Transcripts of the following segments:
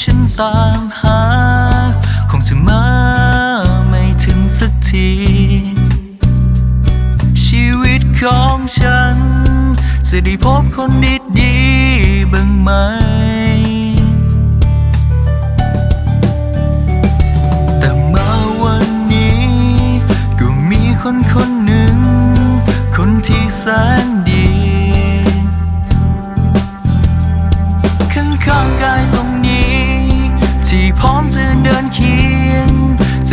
ฉันตามหา คงจะมาไม่ถึงสักที ชีวิตของฉัน จะได้พบคนดีดีบ้างไหม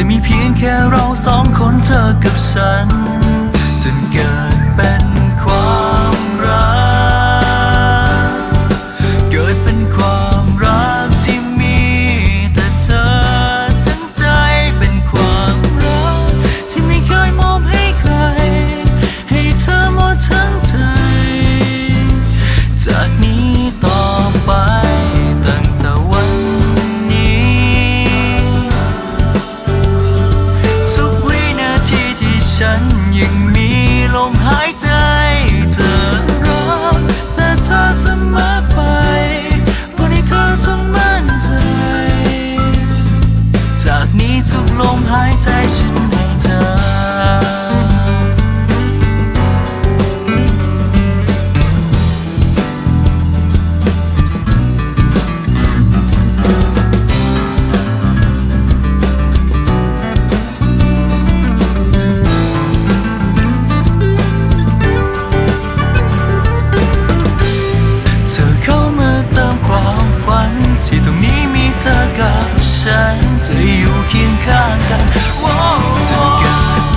จะมีเพียงแค่เราสองคนเธอกับฉันจนเกิด ฉันยังมีลมหาย ตรงนี้มีเธอกับฉันจะอยู่เคียงข้างกันจะเกิด